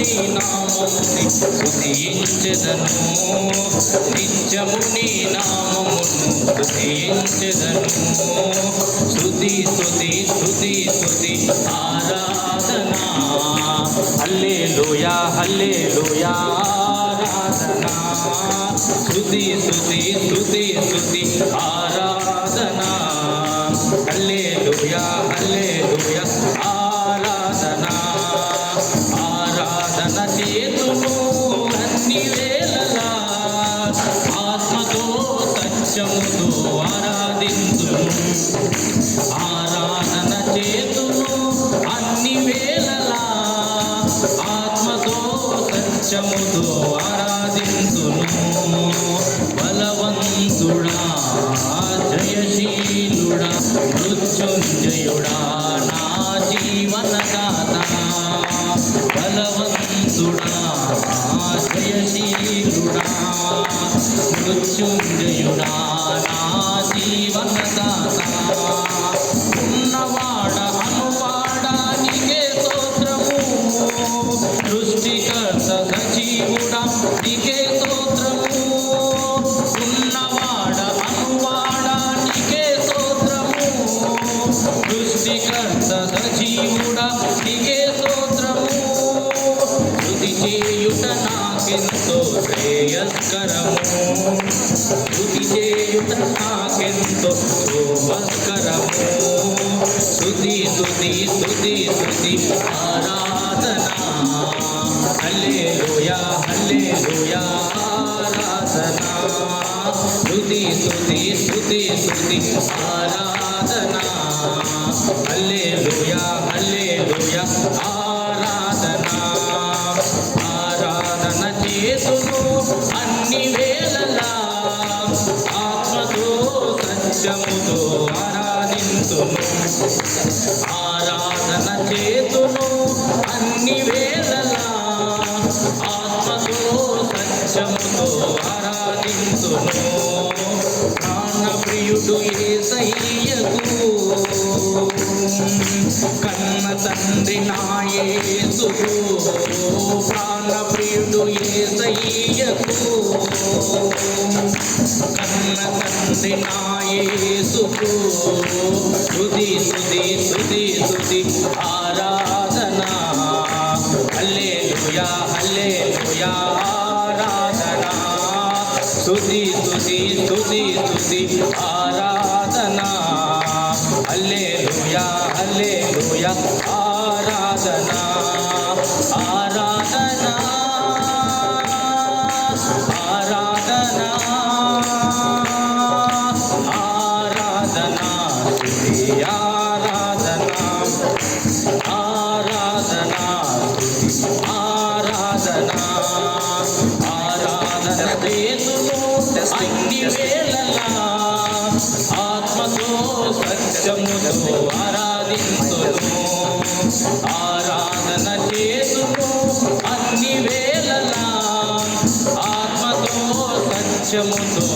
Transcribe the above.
నీ నామముని స్తుతించెదను నిత్యము నీ నామమును స్తుతించెదను స్తుతి స్తుతి స్తుతి స్తుతి ఆరాధన. హల్లెలూయా హల్లెలూయా ఆరాధన. స్తుతి స్తుతి స్తుతి స్తుతి ఆరాధన హల్లెలూయా హల్లెలూయా 诚信悠重 చేయుట నాకెంతో శ్రేయస్కరము. స్తుతి చేయుట నాకెంతో శోభస్కరము స్తుతి స్తుతి స్తుతి స్తుతి ఆరాధన. హల్లెలూయా హల్లెలూయా ఆరాధన. స్తుతి స్తుతి స్తుతి స్తుతి ఆరాధన. హల్లెలూయా హల్లెలూయా అన్ని వేళలా ఆత్మతో సత్యముతో ఆరాధింతును ఆరాధన చేతును అన్ని వేళలా ఆత్మతో సత్యముతో ఆరాధింతును ప్రాణ ఏసయ్యకు కన్న తండ్రి నాయేసుకు ప్రాణ ప్రియుడు కన్న తండ్రి నాయేసుకు స్తుతి స్తుతి స్తుతి స్తుతి ఆరాధన హల్లెలూయా హల్లెలూయా ఆరాధన స్తుతి స్తుతి స్తుతి స్తుతి ఆరాధన హల్లెలూయా హల్లెలూయా ఆరాధన ఆరాధన. వేదును అన్ని వేళలా ఆత్మతో సత్యముతో ఆరాధించును. ఆరాధన చేసును అన్ని వేళలా ఆత్మతో సత్యముతో